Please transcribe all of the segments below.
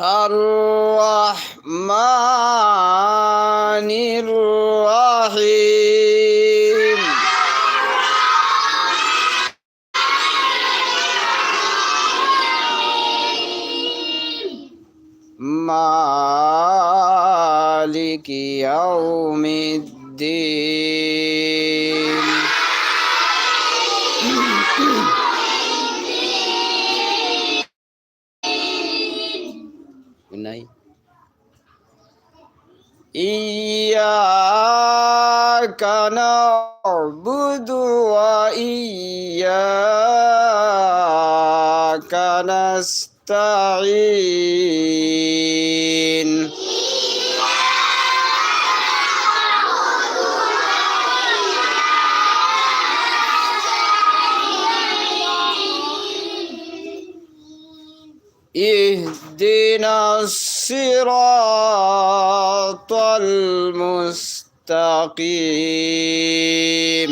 الرحمن الرحيم. مالك يوم إياك نعبد وإياك نستعين اهدنا الصراط المستقيم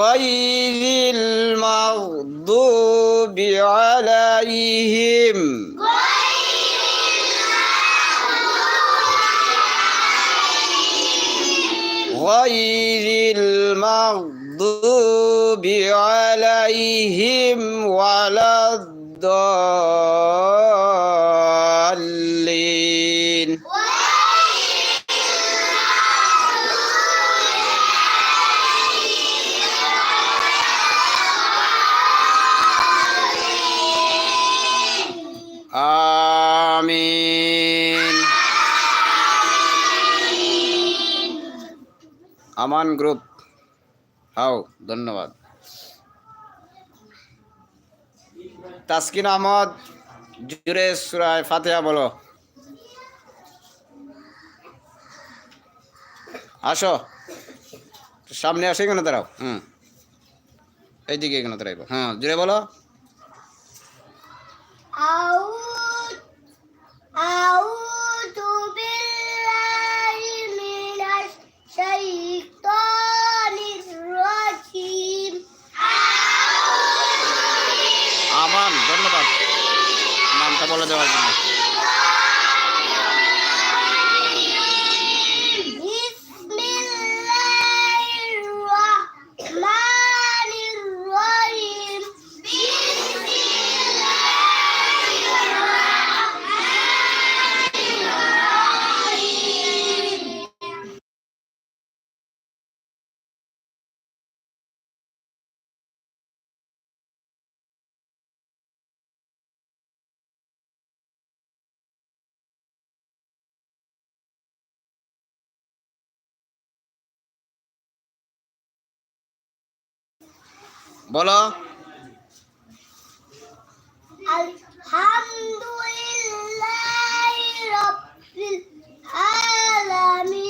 غير المغضوب عليهم. غير المغضوب عليهم ولا الضالين. আমান group. হাও, ধন্যবাদ। তাস্কিন আহমদ জুরে সুরায় ফাতেহা বলো। আসো। সামনে আসো, এখানে দাঁড়াও। হুম। এইদিকে এখানে দাঁড়াইবো। হ্যাঁ জুড়ে বলো। আউ বলো। আলহামদুলিল্লাহ রব্বিল আলামিন।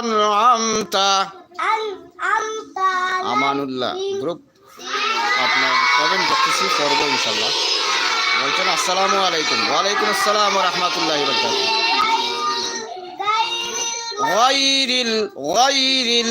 আনআমতা আনআমতা আমানুল্লাহ গ্রুপ। আপনার কমেন্ট করতেছি করব ইনশাল্লাহ বলছেন আসসালামু আলাইকুম। ওয়ালাইকুম আসসালাম রহমতুল্লাহ বরকাত غير ال غير ال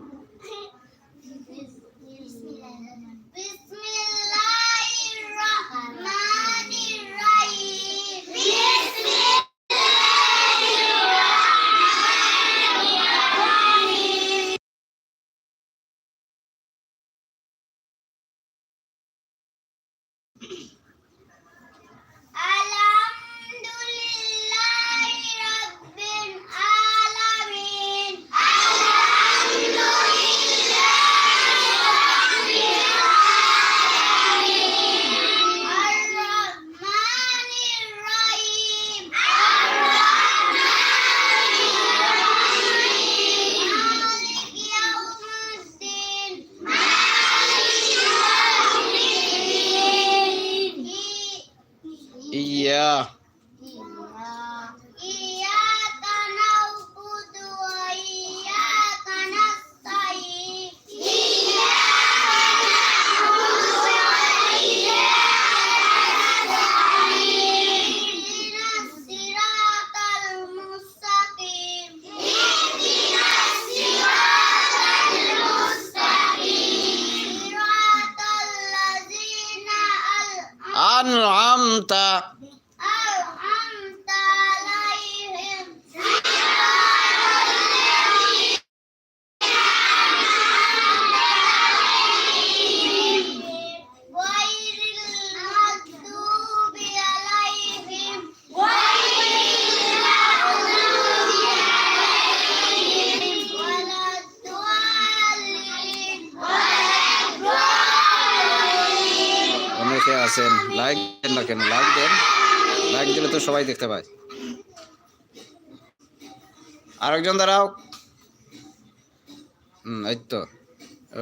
কেন লাইক দেন। লাইক দিলে তো সবাই দেখতে পায়। আরেকজন দাঁড়াও। হুম, এই তো।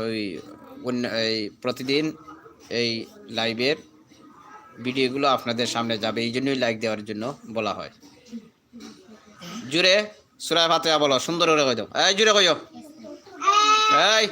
ওই এই প্রতিদিন এই লাইভের ভিডিওগুলো আপনাদের সামনে যাবে। এই জন্যই লাইক দেওয়ার জন্য বলা হয়। জুড়ে সুরায় ভাতে বলো, সুন্দর করে কই দাও এই, জুড়ে কইও। এই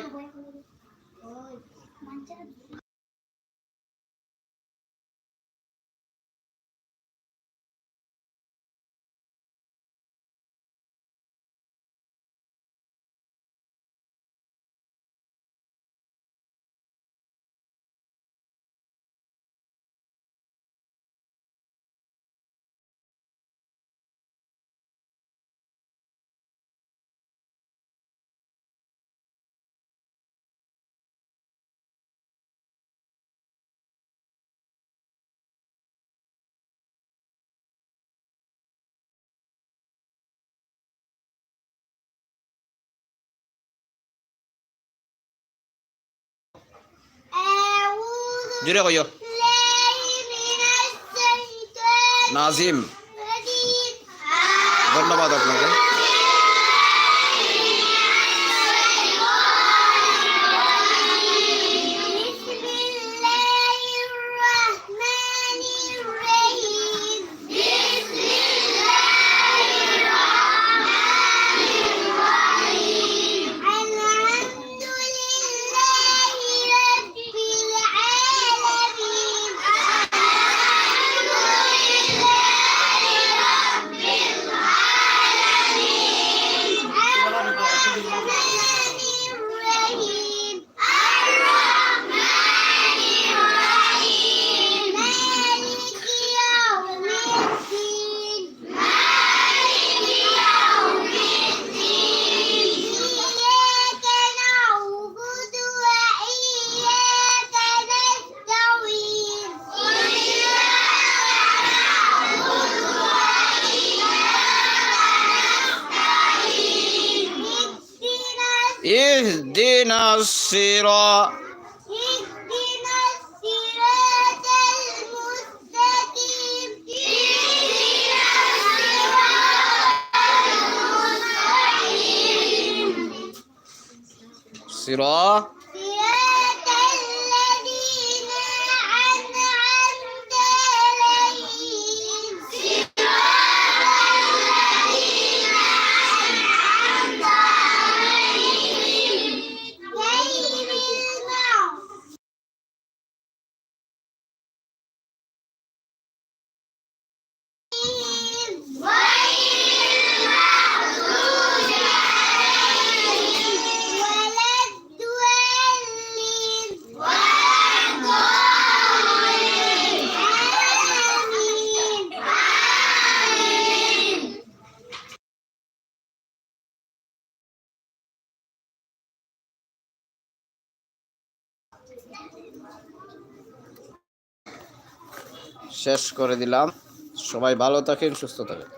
জুড়ে কইও নাজিম ধন্যবাদ আপনাকে اهدنا اهدنا الصراط اهدنا الصراط المستقيم اهدنا الصراط المستقيم صراط صراط শেষ করে দিলাম। সবাই ভালো থাকেন সুস্থ থাকেন।